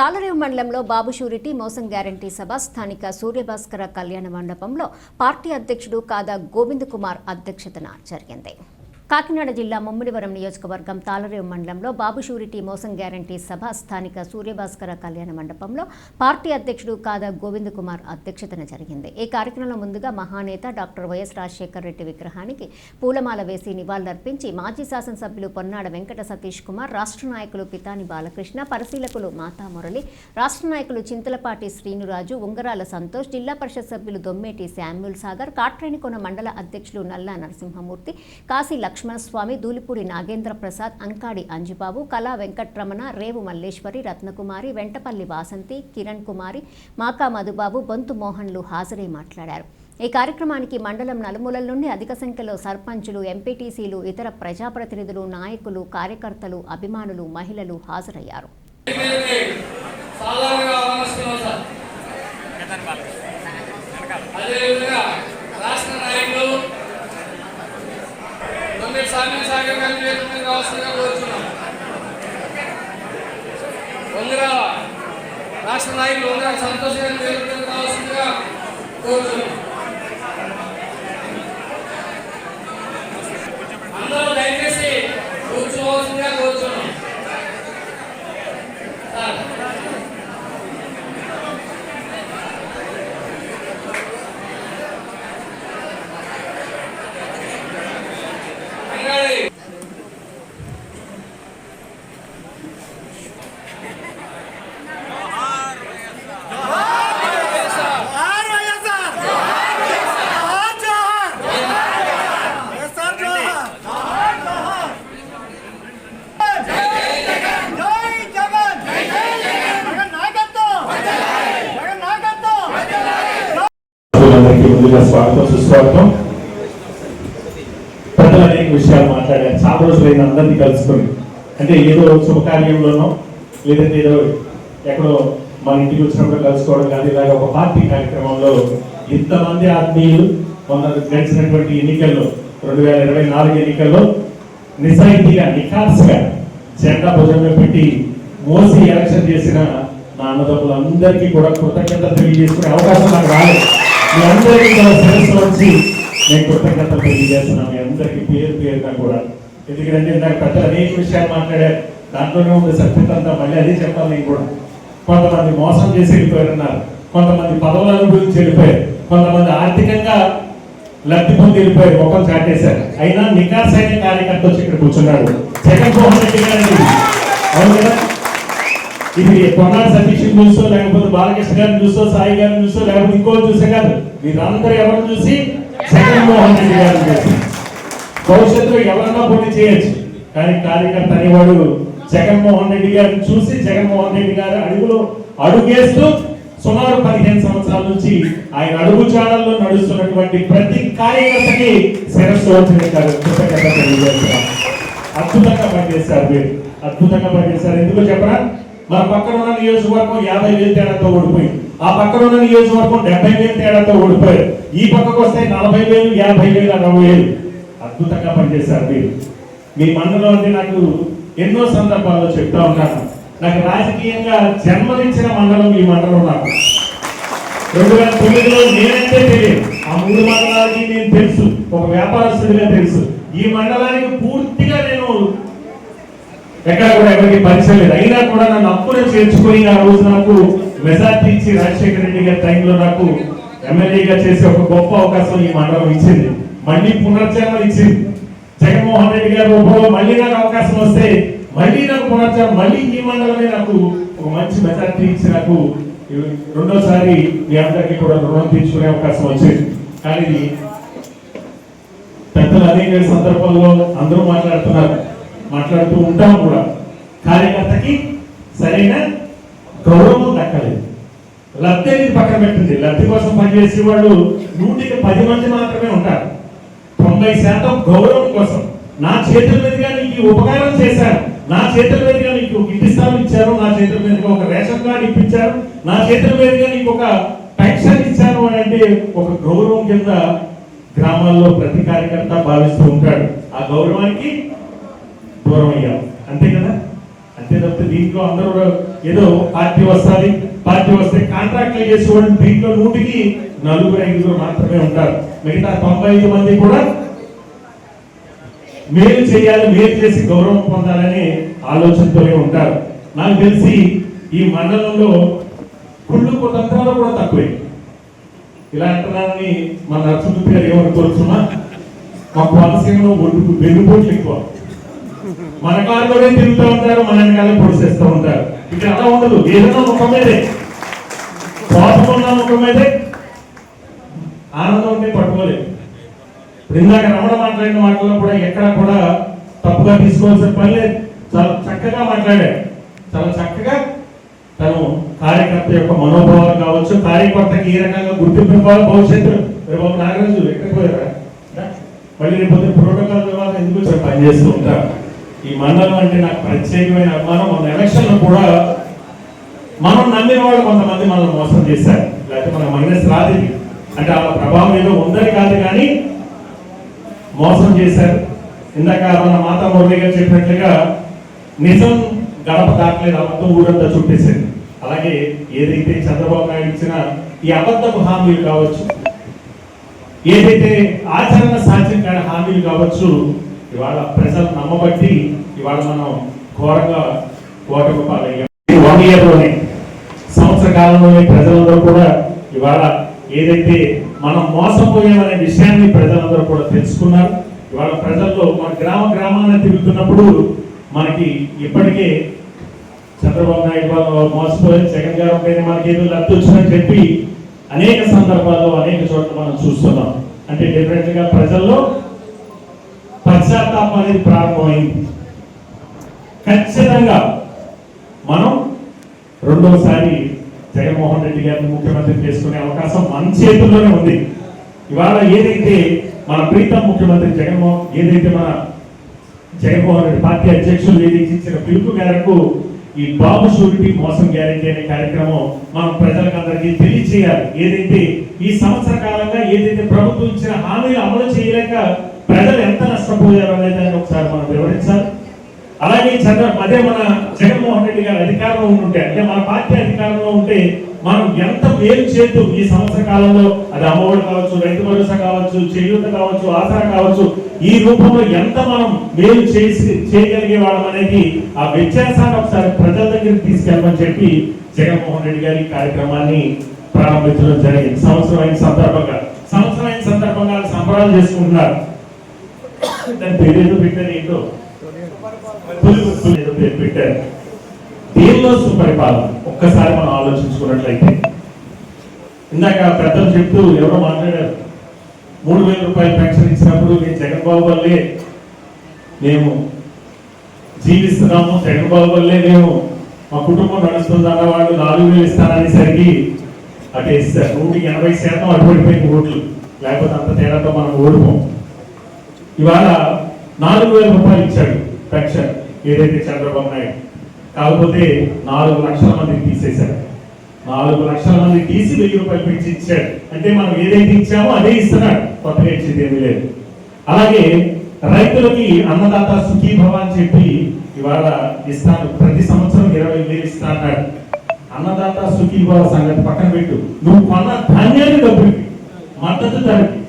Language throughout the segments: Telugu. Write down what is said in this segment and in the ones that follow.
తాళరేవు మండలంలో బాబు షూరిటీ మోసం గ్యారంటీ సభ స్థానిక సూర్యభాస్కర కళ్యాణ మండపంలో పార్టీ అధ్యక్షుడు కాదా గోవింద్ కుమార్ అధ్యక్షతన జరిగింది. కాకినాడ జిల్లా ముమ్మిడివరం నియోజకవర్గం తాళరేవు మండలంలో బాబు షూరిటీ మోసం గ్యారంటీ సభ స్థానిక సూర్యభాస్కర కళ్యాణ మండపంలో పార్టీ అధ్యక్షుడు కాదా గోవింద్ కుమార్ అధ్యక్షతన జరిగింది. ఈ కార్యక్రమంలో ముందుగా మహానేత డాక్టర్ వైఎస్ రాజశేఖర రెడ్డి విగ్రహానికి పూలమాల వేసి నివాళులర్పించి మాజీ శాసనసభ్యులు పొన్నాడ వెంకట సతీష్ కుమార్ రాష్ట్ర నాయకులు పితాని బాలకృష్ణ పరిశీలకులు మాతా మురళి రాష్ట్ర నాయకులు చింతలపాటి శ్రీనురాజు ఉంగరాల సంతోష్ జిల్లా పరిషత్ సభ్యులు దొమ్మేటి శామ్యూల్ సాగర్ కాట్రేనికొన మండల అధ్యక్షులు నల్లా నరసింహమూర్తి కాశీ లక్ష్మణస్వామి దూలిపూడి నాగేంద్ర ప్రసాద్ అంకాడి అంజిబాబు కళా వెంకట్రమణ రేవు మల్లేశ్వరి రత్నకుమారి వెంటపల్లి వాసంతి కిరణ్ కుమారి మాకా మధుబాబు బొంతు మోహన్లు హాజరై మాట్లాడారు. ఈ కార్యక్రమానికి మండలం నలుమూలల నుండి అధిక సంఖ్యలో సర్పంచులు ఎంపీటీసీలు ఇతర ప్రజాప్రతినిధులు నాయకులు కార్యకర్తలు అభిమానులు మహిళలు హాజరయ్యారు. రాష్ట్ర నాయకులు తొమ్మిది సామ్య సాగర్ గారిని వేదిక మీద కోరుతున్నాం. వంగరాల రాష్ట్ర నాయకులు వంగరాల సంతోష్ గారిని వేదిక మీద కోరుతున్నాం. ముందుగా స్వాగతం సుస్వాగతం. ప్రజలు అనేక విషయాలు మాట్లాడారు. చాలా రోజులైన అందరినీ కలుసుకొని. అంటే ఏదో శుభకార్యంలోనో లేదంటే ఏదో ఎక్కడో మన ఇంటికి వచ్చినప్పుడు కలుసుకోవడం కానీ ఇలాగ ఒక పార్టీ కార్యక్రమంలో ఇంతమంది ఆత్మీయులు మొన్న గడిచినటువంటి ఎన్నికల్లో రెండు వేల ఇరవై నాలుగు ఎన్నికల్లో నిజాయితీగా నిఖార్స్గా జెండా భుజం పెట్టి మోసి ఎలక్షన్ చేసిన నా అన్నదమ్ములందరికీ కూడా కృతజ్ఞత తెలియజేసుకునే అవకాశం నాకు రాలేదు. మీ అందరికీ కూడా శిరస్సు వచ్చి నేను కృతజ్ఞతలు తెలియజేస్తున్నాను. మీ అందరికీ పేరు పేరుగా కూడా. ఎందుకంటే ఇందాక పెద్ద అనేక విషయాలు మాట్లాడారు. దాంట్లోనే ఉండే సత్యత అంతా. మళ్ళీ అదే చెప్పాలి నేను కూడా. కొంతమంది మోసం చేసి వెళ్ళిపోయారన్నారు. కొంతమంది పదవుల అనుభవించి వెళ్ళిపోయారు. కొంతమంది ఆర్థికంగా లబ్ధి పొంది వెళ్ళిపోయారు. ముఖం చాటేశారు. అయినా నికాసైన కార్యకర్త వచ్చి ఇక్కడ కూర్చున్నాడు. జగన్మోహన్ రెడ్డి గారు అవును కదా? ఇది కొన్నాడు సతీష్ని చూసో లేకపోతే బాలకృష్ణ గారిని చూసో సాయి గారిని చూసో లేకపోతే ఇంకో చూసే కాదు. మీరందరూ ఎవరిని చూసి? జగన్మోహన్ రెడ్డి గారిని చూసి. భవిష్యత్తులో ఎవరన్నా పోటీ చేయొచ్చు. కానీ కార్యకర్త అనేవాడు జగన్మోహన్ రెడ్డి గారిని చూసి జగన్మోహన్ రెడ్డి గారి అడుగులో అడుగేస్తూ సుమారు పదిహేను సంవత్సరాల నుంచి ఆయన అడుగు చాడల్లో నడుస్తున్నటువంటి ప్రతి కార్యకర్తకి శిరస్సు వచ్చిన కృతజ్ఞత తెలియజేస్తారు అద్భుతంగా పనిచేశారు మీరు. అద్భుతంగా పనిచేశారు. ఎందుకో చెప్పరా మన పక్కన ఉన్న నియోజకవర్గం యాభై వేలు తేడాతో ఓడిపోయింది. ఆ పక్కన ఉన్న నియోజకవర్గం డెబ్బై వేలు తేడాతో ఓడిపోయారు. ఈ పక్కకు వస్తే నలభై వేలు యాభై వేలు అరవై వేలు. అద్భుతంగా పనిచేశారు మీరు. మీ మండలం అంటే నాకు ఎన్నో సందర్భాల్లో చెప్తా ఉన్నాను. నాకు రాజకీయంగా జన్మనిచ్చిన మండలం ఈ మండలం నాకు. రెండు వేల తొమ్మిదిలో నేనంటే తెలియదు. ఆ మూడు మండలాలకి నేను తెలుసు. ఒక వ్యాపారస్తుడిగా తెలుసు. ఈ మండలానికి పూర్తి ఎక్కడ కూడా ఎవరికి పరిచయం లేదు. అయినా కూడా నన్ను అప్పుడే చేర్చుకొని ఆ రోజు నాకు మెజార్టీ ఇచ్చి రాజశేఖర రెడ్డి గారి టైంలో నాకు ఎమ్మెల్యేగా చేసే ఒక గొప్ప అవకాశం ఈ మండలం ఇచ్చింది. మళ్ళీ పునర్జన్మ ఇచ్చింది. జగన్మోహన్ రెడ్డి గారి రూపంలో మళ్ళీ నాకు అవకాశం వస్తే మళ్ళీ నాకు పునర్జన్మ మళ్ళీ ఈ మండలమే నాకు ఒక మంచి మెజార్టీ ఇచ్చి నాకు రెండోసారి మీ అందరికీ కూడా రుణం తీర్చుకునే అవకాశం వచ్చింది. కానీ పెద్దలు అనేక సందర్భంలో అందరూ మాట్లాడుతున్నారు. మాట్లాడుతూ ఉంటాం కూడా. కార్యకర్తకి సరైన గౌరవం దక్కలేదు. లబ్ధి అనేది పక్కన పెట్టింది. లబ్ధి కోసం పనిచేసే వాళ్ళు నూటికి పది మంది మాత్రమే ఉంటారు. తొంభై శాతం గౌరవం కోసం. నా చేతుల మీదుగా నీకు ఉపకారం చేశారు. నా చేతుల మీదుగా నీకు ఒక ఇంటి స్థలం ఇచ్చారు. నా చేతుల మీదుగా ఒక రేషన్ కార్డు ఇప్పించారు. నా చేతుల మీదుగా నీకు ఒక పెన్షన్ ఇచ్చారు అని అంటే ఒక గౌరవం కింద గ్రామాల్లో ప్రతి కార్యకర్త భావిస్తూ ఉంటాడు. ఆ గౌరవానికి దూరం అయ్యాం అంతే కదా? అంతే తప్పితే దీంట్లో అందరూ ఏదో పార్టీ వస్తుంది. పార్టీ వస్తే కాంట్రాక్ట్లు చేసేవాళ్ళు దీంట్లో నూటికి నలుగురు ఐదుగురు మాత్రమే ఉంటారు. మిగతా తొంభై ఐదు మంది కూడా మేలు చేయాలి మేలు చేసి గౌరవం పొందాలనే ఆలోచనతోనే ఉంటారు. నాకు తెలిసి ఈ మండలంలో కుళ్ళు కుతంత్రాలు కూడా తక్కువే ఇలా అంటున్నారని మన నరసింహ గారు ఏమనుకోవచ్చున్నా మా కోనసీమలో ఒడ్డుకు వెన్నుపోట్లు ఎక్కువ. మన కారులోనే తిరుగుతూ ఉంటారు మనల్ని వెనకాల పొడిసేస్తూ ఉంటారు. ఇక్కడ అలా ఉండదు. ఏదైనా ముఖం మీదే? కోపం ఉన్న ముఖం మీదే? ఆనందం ఉంటే పట్టుకోలేదు. ఇప్పుడు ఇందాక రమణ మాట్లాడిన మాటల్లో కూడా ఎక్కడ కూడా తప్పుగా తీసుకోవాల్సిన పని లేదు. చాలా చక్కగా మాట్లాడాడు చాలా చక్కగా తను కార్యకర్త యొక్క మనోభావాలు కావచ్చు కార్యకర్తకి ఏ రకంగా గుర్తింపు ఇవ్వాలి భవిష్యత్తు రేపు నాగరాజు ఎక్కడికి పోయారా? మళ్ళీ రేపు ప్రోటోకాల్ తర్వాత ఎందుకు పని పనిచేస్తూ ఉంటారు. ఈ మండలం అంటే నాకు ప్రత్యేకమైన అభిమానం. మన ఎలక్షన్లు కూడా మనం నమ్మిన వాళ్ళు కొంతమంది మనల్ని మోసం చేశారు. లేకపోతే మన మైనస్ రాదు అంటే వాళ్ళ ప్రభావం ఏదో ఉందని కాదు కానీ మోసం చేశారు. ఇందాక మన మాతా మురళి గారు చెప్పినట్లుగా నిజం గడప దాటలేదు అబద్ధం ఊరంతా చుట్టేసింది. అలాగే ఏదైతే చంద్రబాబు నాయుడు ఇచ్చిన ఈ అబద్ధపు హామీలు కావచ్చు ఏదైతే ఆచరణ సాధ్యం కాని హామీలు కావచ్చు ఇవాళ ప్రజలు నమ్మబట్టి ఇవాళ మనం ఘోరంగా ఓటమి పాలయ్యాం. వన్ ఇయర్లోనే సంవత్సర కాలంలోనే ప్రజలందరూ కూడా ఇవాళ ఏదైతే మనం మోసపోయామనే విషయాన్ని ప్రజలందరూ కూడా తెలుసుకున్నారు. ఇవాళ ప్రజల్లో మన గ్రామ గ్రామాన్ని తిరుగుతున్నప్పుడు మనకి ఇప్పటికే చంద్రబాబు నాయుడు వాళ్ళు మోసపోయారు జగన్ గారు పైన మనకి ఏదో లబ్ధి వచ్చిందని చెప్పి అనేక సందర్భాల్లో అనేక చోట్ల మనం చూస్తున్నాం. అంటే డిఫరెంట్గా ప్రజల్లో పశ్చాత్తాపం అనేది ప్రారంభమైంది ఖచ్చితంగా మనం రెండోసారి జగన్మోహన్ రెడ్డి గారిని ముఖ్యమంత్రి చేసుకునే అవకాశం మన చేతుల్లోనే ఉంది. ఇవాళ ఏదైతే మన ప్రీతం ముఖ్యమంత్రి జగన్మోహన్ ఏదైతే మన జగన్మోహన్ రెడ్డి పార్టీ అధ్యక్షులు ఏదైతే ఇచ్చిన పిలుపు మేరకు ఈ బాబు షూరిటీ మోసం గ్యారెంటీ అనే కార్యక్రమం మనం ప్రజలకు అందరికీ తెలియచేయాలి. ఏదైతే ఈ సంవత్సర కాలంగా ఏదైతే ప్రభుత్వం ఇచ్చిన హామీలు అమలు చేయలేక ప్రజలు ఎంత నష్టపోయారు లేదని ఒకసారి మనం వివరించాలి. అలాగే చంద్ర అదే మన జగన్మోహన్ రెడ్డి గారు అధికారంలో ఉంటే అంటే మన పార్టీ అధికారంలో ఉంటే మనం ఎంత మేలు చేద్దు ఈ సంవత్సర కాలంలో? అది అమ్మఒడి కావచ్చు రైతు భరోసా కావచ్చు చేయూత కావచ్చు ఆసరా కావచ్చు ఈ రూపంలో ఎంత మనం మేలు చేసి చేయగలిగే వాళ్ళం అనేది ఆ వ్యత్యాసాన్ని ఒకసారి ప్రజల దగ్గరికి తీసుకెళ్ళమని చెప్పి జగన్మోహన్ రెడ్డి గారి కార్యక్రమాన్ని ప్రారంభించడం జరిగింది. సంవత్సరం అయిన సందర్భంగా సంవత్సరం అయిన సందర్భంగా సంబరాలు చేసుకుంటున్నారు. దాని పేరేదో పెట్టారు ఏంటో? ఏదో పేరు పెట్టారు. దేనిలో సుపరిపాలన? ఒక్కసారి మనం ఆలోచించుకున్నట్లయితే. ఇందాక పెద్దలు చెప్తూ ఎవరో మాట్లాడారు. మూడు వేల రూపాయలు పెన్షన్ ఇచ్చినప్పుడు నేను జగన్ బాబు వల్లే మేము జీవిస్తున్నాము జగన్ బాబు వల్లే మేము మా కుటుంబం నడుస్తుంది అన్నవాళ్ళు నాలుగు వేలు ఇస్తారనేసరికి అటు వేస్తారు. నూట ఎనభై శాతం అటుపడిపోయిన ఓట్లు. లేకపోతే అంత తేడాతో మనం ఓడిపోం. ఇవాళ నాలుగు వేల రూపాయలు ఇచ్చాడు పెన్షన్ ఏదైతే చంద్రబాబు నాయుడు. కాకపోతే నాలుగు లక్షల మందికి తీసేశాడు నాలుగు లక్షల మంది తీసి వెయ్యి రూపాయలు పెంచి ఇచ్చాడు. అంటే మనం ఏదైతే ఇచ్చామో అదే ఇస్తున్నాడు. కొత్తగా ఇచ్చేది ఏమీ లేదు. అలాగే రైతులకి అన్నదాత సుఖీభవ అని చెప్పి ఇవాళ ఇస్తాను. ప్రతి సంవత్సరం ఇరవై వేలు ఇస్తా అన్నాడు. అన్నదాత సుఖీభవ సంగతి పక్కన పెట్టు. నువ్వు కొన్న ధాన్యాన్ని డబ్బు మద్దతు ధరకి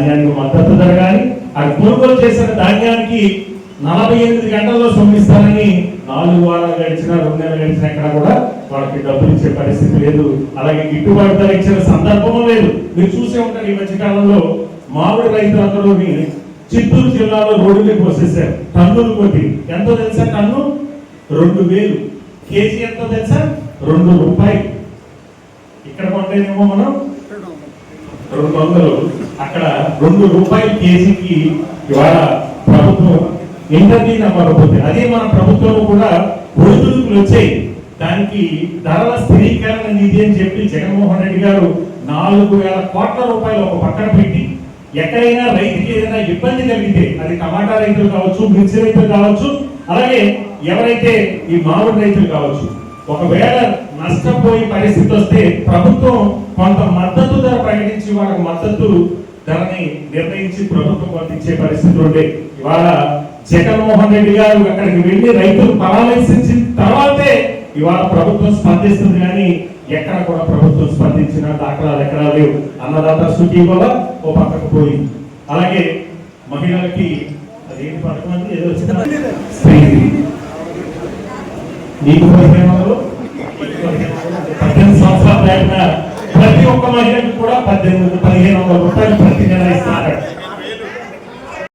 ధాన్యానికి మద్దతు ధర కానీ అది కొనుగోలు చేసిన ధాన్యానికి నలభై ఎనిమిది గంటల్లో సొమ్మిస్తారని నాలుగు వారాలు గడిచిన రెండు నెలలు గడిచిన ఎక్కడ కూడా వాళ్ళకి డబ్బులు ఇచ్చే పరిస్థితి లేదు. అలాగే గిట్టుబాటు ధర ఇచ్చిన సందర్భము లేదు. మీరు చూసే ఉంటారు ఈ మధ్య కాలంలో మామిడి రైతులందరూని చిత్తూరు జిల్లాలో రోడ్డు మీద టన్నులు కొట్టి. ఎంతో తెలుసా టన్ను? రెండు వేలు. కేజీ ఎంతో తెలుసా? రెండు రూపాయలు. ఇక్కడ కొంటేనేమో మనం రెండు వందలు. అక్కడ రెండు రూపాయల కేజీకి ఇవాళ ప్రభుత్వం ఇంటర్వ్యూ నమ్మకపోతే అదే మన ప్రభుత్వం కూడా ఒడిదుడుకులు వచ్చాయి. దానికి ధరల స్థిరీకరణ నిధి అని చెప్పి జగన్మోహన్ రెడ్డి గారు నాలుగు వేల కోట్ల రూపాయలు ఒక పక్కన పెట్టి ఎక్కడైనా రైతుకి ఏదైనా ఇబ్బంది కలిగితే అది టమాటా రైతులు కావచ్చు మిర్చి రైతులు కావచ్చు అలాగే ఎవరైతే ఈ మామిడి రైతులు కావచ్చు ఒకవేళ నష్టపోయే పరిస్థితి వస్తే ప్రభుత్వం కొంత మద్దతు ధర ప్రకటించి వాళ్ళకి మద్దతు ధరని నిర్ణయించి ప్రభుత్వం కొంత ఇచ్చే పరిస్థితి ఉండే. ఇవాళ జగన్మోహన్ రెడ్డి గారు అక్కడికి వెళ్ళి రైతులు పరామర్శించిన తర్వాతే ఇవాళ ప్రభుత్వం స్పందిస్తుంది కానీ ఎక్కడ కూడా ప్రభుత్వం స్పందించిన దాఖలాలు ఎక్కడా లేవు. అన్నదాత సుఖీభవ ఓ పక్కకు పోయింది అలాగే మహిళలకి అదేంటి పథకం అంటే ఏదో వచ్చింది స్త్రీకి నీకు పదిహేను వందలు నీకు పదిహేను వందలు. పద్దెనిమిది సంవత్సరాలు దాటిన ప్రతి ఒక్క మహిళకి కూడా పద్దెనిమిది పదిహేను వందల రూపాయలు ప్రతి నెల ఇస్తున్నారు